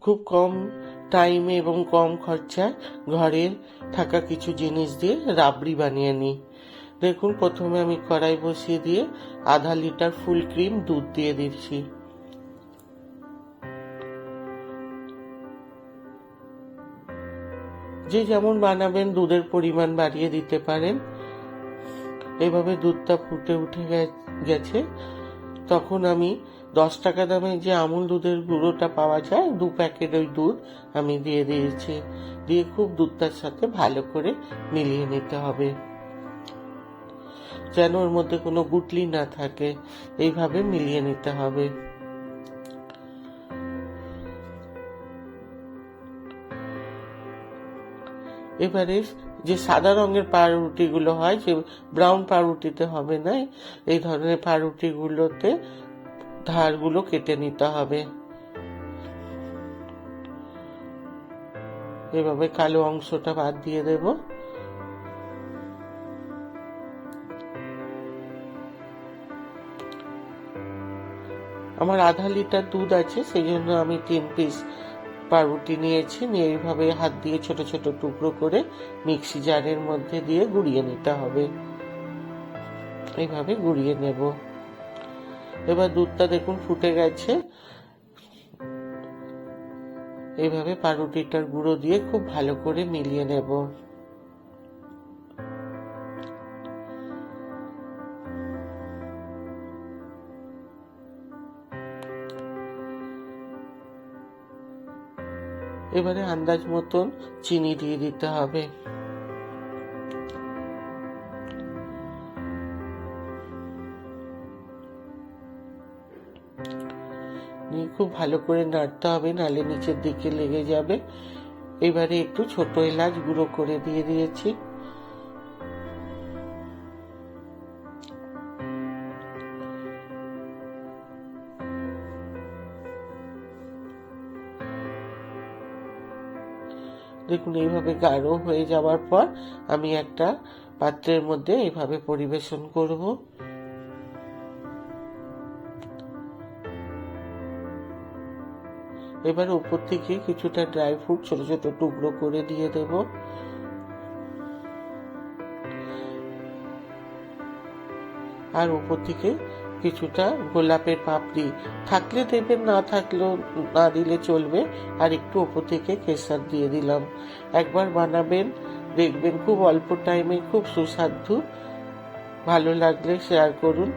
খুব কম টাইমে এবং কম খরচায় ঘরের থাকা কিছু জিনিস দিয়ে রাবড়ি বানিয়ে নিই। দেখুন, প্রথমে আমি কড়াই বসিয়ে দিয়ে আধা লিটার ফুল ক্রিম দুধ দিয়ে দিচ্ছি। যে যেমন বানাবেন, দুধের পরিমাণ বাড়িয়ে দিতে পারেন। এভাবে দুধটা ফুটে উঠে গেছে। তখন আমি দশ টাকা দামে যে আমুল দুধের গুঁড়োটা পাওয়া যায়, দু প্যাকেট ওই দুধ আমি দিয়ে দিয়েছি। দিয়ে খুব দুধটার সাথে ভালো করে মিলিয়ে নিতে হবে। যেন ওর মধ্যে কোনো গুটলি না থাকে, এইভাবে মিলিয়ে নিতে হবে। এবারে যে সাদা রঙের পাউরুটিগুলো হয়, যে ব্রাউন পাউরুটিতে হবে না, এই ধরনের পাউরুটিগুলোতে ধারগুলো কেটে নিতে হবে। এভাবে কালো অংশটা বাদ দিয়ে দেব। আমার আধা লিটার দুধ আছে সেই জন্য আমি তিন পিস পাউরুটি নিয়েছি। নিয়ে এইভাবে হাত দিয়ে ছোট ছোট টুকরো করে মিক্সি জারের মধ্যে দিয়ে গুঁড়িয়ে নিতে হবে। এইভাবে গুঁড়িয়ে নেব। এবার দুধটা দেখুন ফুটে গেছে। এইভাবে পাউরুটিটার গুঁড়ো দিয়ে খুব ভালো করে মিলিয়ে নেব। এবারে আন্দাজ মতন চিনি দিয়ে দিতে হবে। নিয়ে খুব ভালো করে নাড়তে হবে, নালে নিচের দিকে লেগে যাবে। এবারে একটু ছোট এলাচ গুঁড়ো করে দিয়ে দিয়েছি। দেখুন, এইভাবে গাঢ় হয়ে যাওয়ার পর আমি একটা পাত্রের মধ্যে এইভাবে পরিবেশন করব। এবার উপর থেকে কিছুটা ড্রাই ফ্রুট ছোট ছোট টুকরো করে দিয়ে দেব। আর উপর থেকে কিছুটা গোলাপের পাপড়ি। থাকলে দেবেন না থাকলেও না দিলে চলবে। আর একটু ওপর থেকে কেসার দিয়ে দিলাম। একবার বানাবেন, দেখবেন খুব অল্প টাইমে খুব সুস্বাদু। ভালো লাগলে শেয়ার করুন।